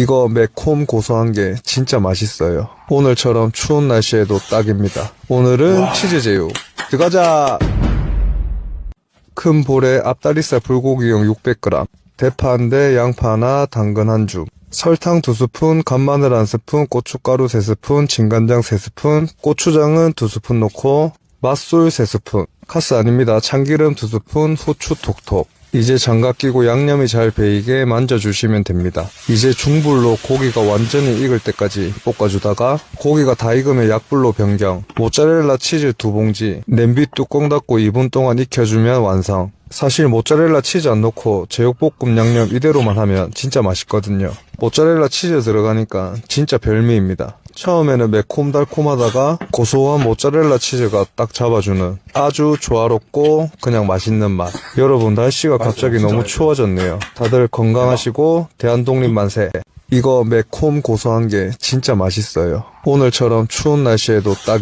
이거 매콤 고소한 게 진짜 맛있어요. 오늘처럼 추운 날씨에도 딱입니다. 오늘은 치즈 제육. 들어가자! 큰 볼에 앞다리살 불고기용 600g, 대파 한 대, 양파 하나, 당근 한 줌, 설탕 2스푼, 간마늘 1스푼, 고춧가루 3스푼, 진간장 3스푼, 고추장은 2스푼 넣고, 맛술 3스푼, 카스 아닙니다. 참기름 2스푼, 후추 톡톡. 이제 장갑 끼고 양념이 잘 배이게 만져주시면 됩니다. 이제 중불로 고기가 완전히 익을 때까지 볶아주다가 고기가 다 익으면 약불로 변경. 모짜렐라 치즈 두 봉지, 냄비 뚜껑 닫고 2분 동안 익혀주면 완성. 사실 모짜렐라 치즈 안 넣고 제육볶음 양념 이대로만 하면 진짜 맛있거든요. 모짜렐라 치즈 들어가니까 진짜 별미입니다. 처음에는 매콤달콤하다가 고소한 모짜렐라 치즈가 딱 잡아주는 아주 조화롭고 그냥 맛있는 맛. 여러분 날씨가 갑자기 너무 추워졌네요. 다들 건강하시고 대한독립 만세. 이거 매콤 고소한 게 진짜 맛있어요. 오늘처럼 추운 날씨에도 딱